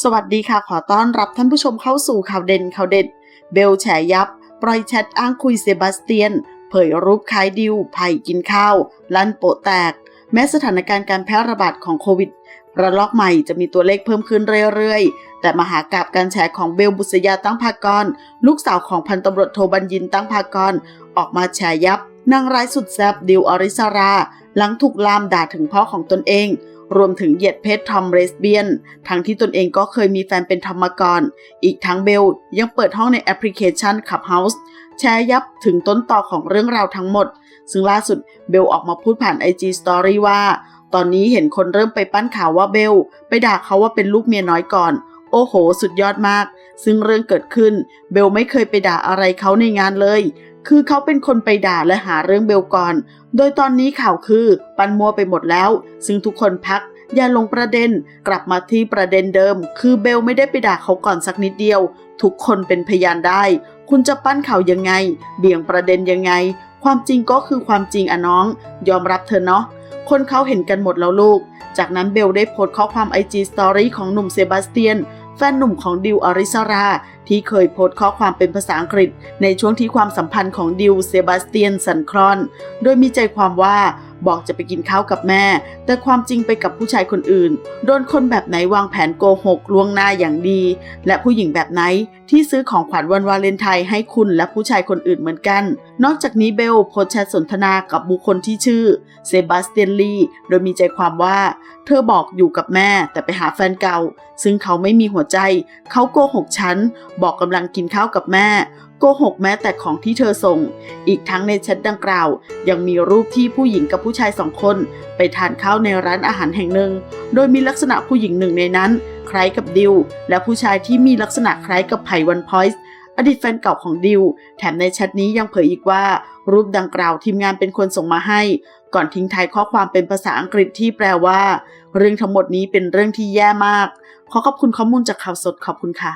สวัสดีค่ะขอต้อนรับท่านผู้ชมเข้าสู่ข่าวเด่นข่าวเด็ด เบลแฉยับ ปล่อยแชทอ้างคุยเซบาสเตียน เผยรูปคล้ายดิวไผ่กินข้าว ลั่นโปะแตก แม้สถานการณ์การแพร่ระบาดของโควิด ระลอกใหม่จะมีตัวเลขเพิ่มขึ้นเรื่อยๆ แต่มหากราบการแฉของเบลบุษยาตั้งพากร ลูกสาวของพันตำรวจโทบัญญินตั้งพากร ออกมาแฉยับนางร้ายสุดแซบดิวอริสรา หลังถูกลามด่าถึงพ่อของตนเอง รวมถึงเหยียดเพศทอมเรสเบียน ทั้งที่ตนเองก็เคยมีแฟนเป็นทอมมก่อนอีกทั้งเบลยังเปิดห้องในแอปพลิเคชัน Clubhouse แชร์ยับถึงต้นต่อของเรื่องราวทั้งหมด ซึ่งล่าสุดเบลออกมาพูดผ่าน IG Story ว่า ตอนนี้เห็นคนเริ่มไปปั้นข่าวว่าเบล ไปด่าเขาว่าเป็นลูกเมียน้อยก่อน โอ้โห สุดยอดมาก ซึ่งเรื่องเกิดขึ้น เบลไม่เคยไปด่าอะไรเขาในงานเลย คือเขาเป็นคนไปด่าและหาเรื่องเบลก่อน โดยตอนนี้ข่าวคือปันมัวไปหมดแล้ว ซึ่งทุกคนพักอย่าลงประเด็นกลับมาที่ประเด็นเดิม คือเบลไม่ได้ไปด่าเขาก่อนสักนิดเดียว ทุกคนเป็นพยานได้ คุณจะปั้นข่าวยังไง เบี่ยงประเด็นยังไง ความจริงก็คือความจริงอะน้อง ยอมรับเธอเนาะคนเขาเห็นกันหมดแล้วลูก จากนั้นเบลได้โพสต์ข้อความ IG Story ของหนุ่มเซบาสเตียน ฟนหนุ่มของดิวอริสรา ที่เคยโพสต์ข้อความเป็นภาษาอังกฤษ ในช่วงที่ความสัมพันธ์ของดิวเซบาสเตียนสันครอน โดยมีใจความว่า บอกจะไปกินข้าวกับแม่ แต่ความจริงไปกับผู้ชายคนอื่น โดนคนแบบไหนวางแผนโกหกลวงหน้าอย่างดี และผู้หญิงแบบไหนที่ซื้อของขวัญวันวาเลนไทน์ให้คุณและผู้ชายคนอื่นเหมือนกัน นอกจากนี้เบลโพสแชทสนทนากับบุคคลที่ชื่อเซบาสเตียนลีโดยมีใจความว่า เธอบอกอยู่กับแม่แต่ไปหาแฟนเก่า ซึ่งเขาไม่มีหัวใจ เขาโกหกฉัน บอกกำลังกินข้าวกับแม่ โกหกแม้แต่ของที่เธอส่ง อีกทั้งในแชทดังกล่าว ยังมีรูปที่ผู้หญิงกับผู้ชายสองคน ไปทานข้าวในร้านอาหารแห่งหนึ่ง โดยมีลักษณะผู้หญิงหนึ่งในนั้น คล้ายกับดิว และผู้ชายที่มีลักษณะคล้ายกับไผ่วันพอยส์อดีตแฟนเก่าของดิว แถมในแชทนี้ยังเผยอีกว่า รูปดังกล่าวทีมงานเป็นคนส่งมาให้ ก่อนทิ้งท้ายข้อความเป็นภาษาอังกฤษที่แปลว่า เรื่องทั้งหมดนี้เป็นเรื่องที่แย่มาก ขอขอบคุณข้อมูลจากข่าวสดขอบคุณค่ะ